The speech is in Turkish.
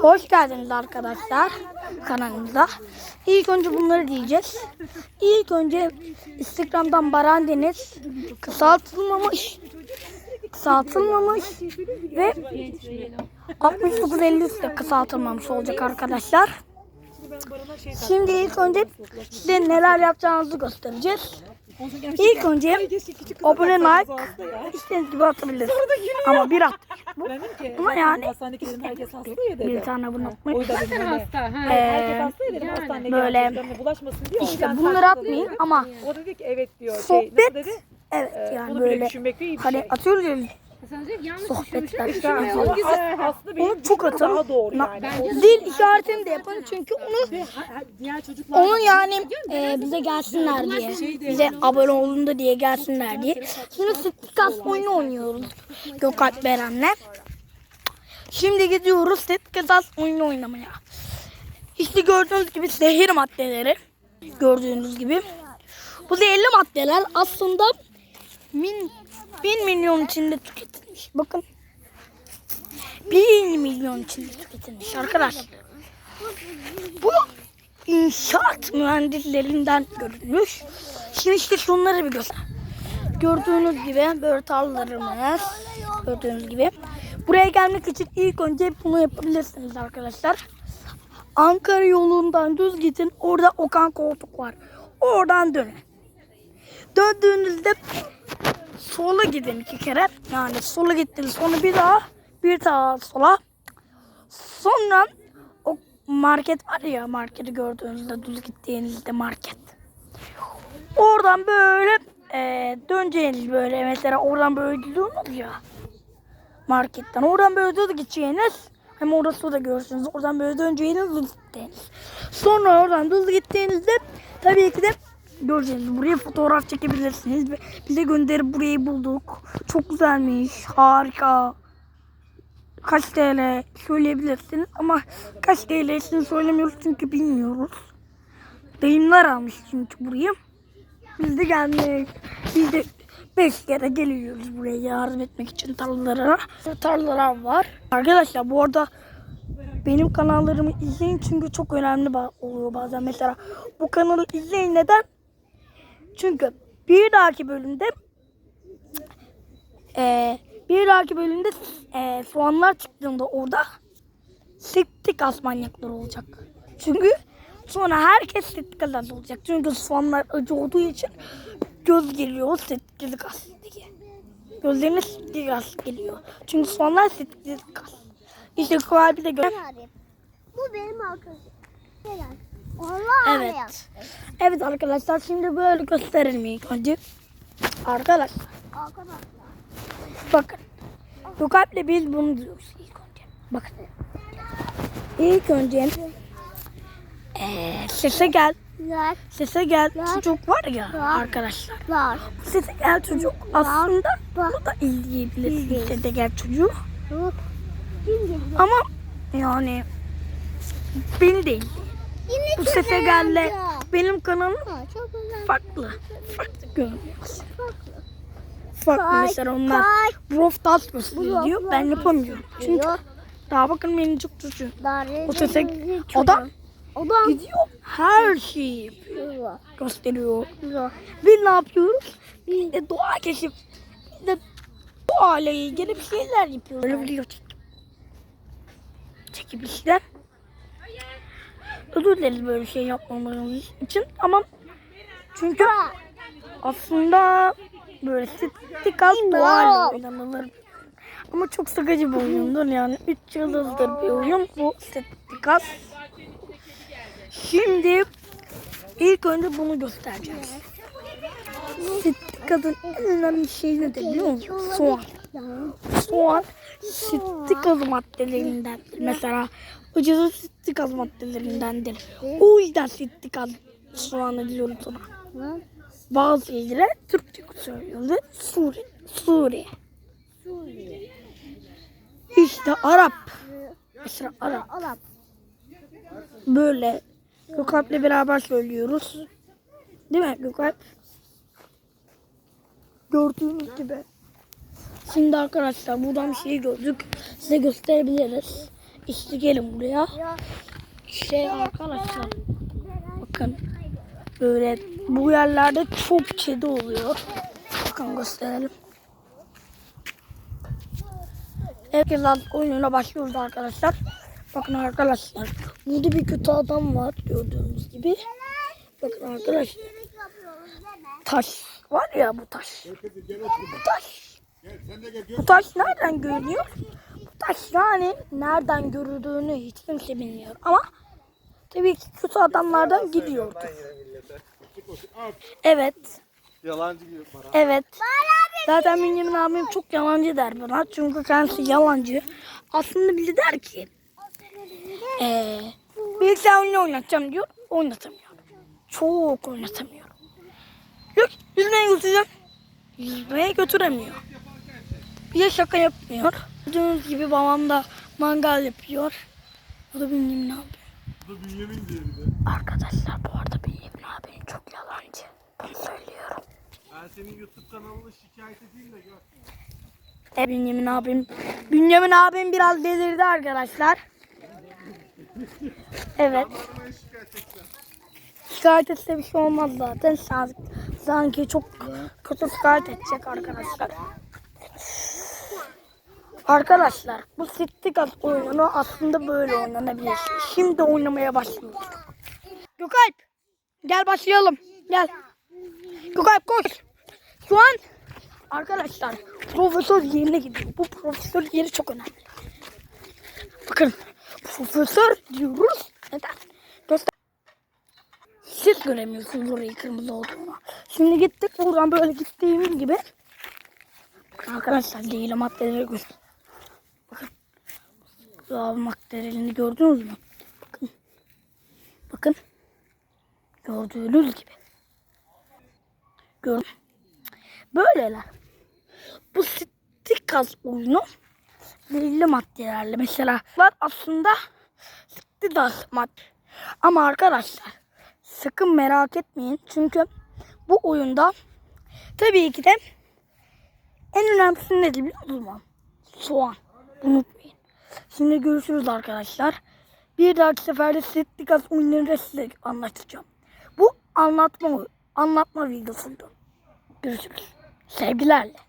Hoş geldiniz arkadaşlar kanalımıza. İlk önce bunları diyeceğiz. İlk önce Instagram'dan Baran Deniz kısaltılmamış kısaltılmamış ve 6950 de kısaltılmamış olacak arkadaşlar. Şimdi ilk önce size neler yapacağınızı göstereceğiz. İlk önce abone like istediğiniz gibi atabilirsiniz. Ama bir at. Dedim ki, Ama yani- hastanedeki dedim herkes hasta ya Bir dedim. tane abone O atmayı. yüzden dedim hani, hasta. Ha. herkes hasta ya dedim hastaneye böyle- bulaşmasın diye. İşte bunları atmayın ama O dedi ki evet diyor. Şey, Sohbet dedi? evet Ee, yani bunu bile böyle düşünmek iyi bir hani şey. atıyoruz ya de yanlış Sohbetler. İşte Onu çok düşüncem atın. Daha doğru yani. Zil işaretini de yapın çünkü onu diğer çocuklar onun yani e, bize gelsinler diye bize abone olun da diye gelsinler diye. Şimdi Sitkas oyunu oynuyoruz Gökalp Beren'le. Şimdi gidiyoruz Sitkas oyunu oynamaya. İşte gördüğünüz gibi zehir maddeleri gördüğünüz gibi. Bu zehirli maddeler aslında min, bin milyon içinde tüketilmiş. Bakın. Bir milyon içinde tüketilmiş arkadaşlar. Bu inşaat mühendislerinden görülmüş. Şimdi işte şunları bir göster. Gördüğünüz gibi böyle tarlalarımız. Gördüğünüz gibi. Buraya gelmek için ilk önce bunu yapabilirsiniz arkadaşlar. Ankara yolundan düz gidin. Orada Okan koltuk var. Oradan dönün. Döndüğünüzde sola gidin iki kere. Yani sola gittiniz sonra bir daha bir daha sola. Sonra o market var ya marketi gördüğünüzde düz gittiğinizde market. Oradan böyle e, döneceğiniz böyle mesela oradan böyle gidiyorsunuz ya marketten. Oradan böyle düz gideceğiniz hem orası da görürsünüz. Oradan böyle döneceğiniz düz gittiğiniz. Sonra oradan düz gittiğinizde tabii ki de göreceğiniz. Buraya fotoğraf çekebilirsiniz. Bize gönderip burayı bulduk. Çok güzelmiş. Harika. Kaç TL söyleyebilirsiniz ama kaç TL'sini söylemiyoruz çünkü bilmiyoruz. Dayımlar almış çünkü burayı. Biz de gelmek, biz de beş kere geliyoruz buraya yardım etmek için tarlalara. Tarlalar var. Arkadaşlar bu arada benim kanallarımı izleyin çünkü çok önemli oluyor bazen. Mesela bu kanalı izleyin neden? Çünkü bir dahaki bölümde eee bir dahaki bölümde eee soğanlar çıktığında orada sektik as manyakları olacak. Çünkü sonra herkes sektik as olacak. Çünkü soğanlar acı olduğu için göz geliyor sektik as diye. Gözlerine sektik as geliyor. Çünkü soğanlar sektik as. İşte kalbi de gö- abi. Bu benim arkadaşım. Allah Evet. Evet arkadaşlar şimdi böyle gösterelim ilk önce. Arkadaşlar Arkadaşlar. bakın. Gökalp'le biz bunu diyoruz ilk önce. Bakın. İlk önce eee sese gel. Lar. Sese gel çocuk var ya arkadaşlar. Lar. Bu sese gel çocuk aslında bunu da izleyebilirsiniz sese gel çocuğu. Geliyor? Ama yani beni değil. Yine Bu sese gelle benim kanalım Ha, farklı. Farklı görünüyor. Farklı. Mesela onlar. Brawl Stars gösteriyor diyor. Ben yapamıyorum. Çünkü daha bakın benim çok çocuğum. Darbe O sese gözü adam Adam. gidiyor her şeyi yapıyor, gösteriyor. Biz ne yapıyoruz? Biz de doğa keşif, biz de doğayla ilgili bir şeyler yapıyoruz. Böyle video çekip. Çekip işte. Özür dileriz böyle şey yapmamamız için ama çünkü aslında böyle stikas doğayla oynanılır. Ama çok sıkıcı bir oyundur yani 3 yıldızdır bir oyun bu stikas. Şimdi ilk önce bunu göstereceğiz. Sittikasın en önemli şey nedir biliyor musun? Soğan. Soğan sittikaz maddelerindendir. Mesela ucuz sittikaz maddelerindendir. O yüzden sittikaz soğanı diyorum sana. Bazı ilgiler Türkçe söylüyordu. Suriye. Suriye. İşte Arap. Mesela Arap. Böyle Gökalp'le beraber söylüyoruz. Değil mi Gökalp? Gördüğünüz gibi. Şimdi arkadaşlar buradan bir şey gördük. Size gösterebiliriz. İşte gelin buraya. Şey arkadaşlar bakın böyle bu yerlerde çok kedi oluyor. Bakın gösterelim. Herkes oyununa başlıyoruz arkadaşlar. Bakın arkadaşlar burada bir kötü adam var gördüğünüz gibi. Bakın arkadaşlar taş var ya bu taş. Bu taş. Bu taş nereden görünüyor? Bu taş yani nereden görüldüğünü hiç kimse bilmiyor ama tabii ki kötü adamlardan gidiyordu. Evet, Yalancı gibi para. evet. Zaten Bünyamin abim çok yalancı der bana çünkü kendisi yalancı. Aslında bize der ki ee, bilgisayar oyunu oynatacağım diyor, oynatamıyor. Çok oynatamıyor. Yok, yüzmeye götüreceğim. Yüzmeye götüremiyor. Bir de şaka yapmıyor. Gördüğünüz gibi babam da mangal yapıyor. Bu da Bünyamin abi. Bu da Bünyamin diye bir de. Arkadaşlar bu arada Bünyamin abinin çok yalancı. Bunu söylüyorum. Ben senin YouTube kanalını şikayet edeyim de gör. E, Bünyamin abim, Bünyamin abim biraz delirdi arkadaşlar. Evet. Şikayet etse bir şey olmaz zaten. Sanki, çok kötü şikayet edecek arkadaşlar. Arkadaşlar bu Sittikat oyununu aslında böyle oynanabilir. Şimdi oynamaya başlıyoruz. Gökalp gel başlayalım. Gel. Gökalp koş. Şu an arkadaşlar profesör yerine gidiyor. Bu profesör yeri çok önemli. Bakın profesör diyoruz. Neden? Göster. Siz göremiyorsunuz orayı kırmızı olduğunu. Şimdi gittik buradan böyle gittiğimiz gibi. Arkadaşlar zehirli maddeleri göster. Bakın. Abi maddelerini gördünüz mü? Bakın. Bakın. Gördüğünüz gibi. Gör. Böyleler. Bu stikas oyunu belirli maddelerle mesela aslında stikas madde. Ama arkadaşlar sakın merak etmeyin çünkü bu oyunda tabii ki de en önemlisi nedir biliyor musunuz? Soğan. Unutmayın. Şimdi görüşürüz arkadaşlar. Bir dahaki seferde Stikas oyunlarını size anlatacağım. Bu anlatma anlatma videosuydu. Görüşürüz. Sevgilerle.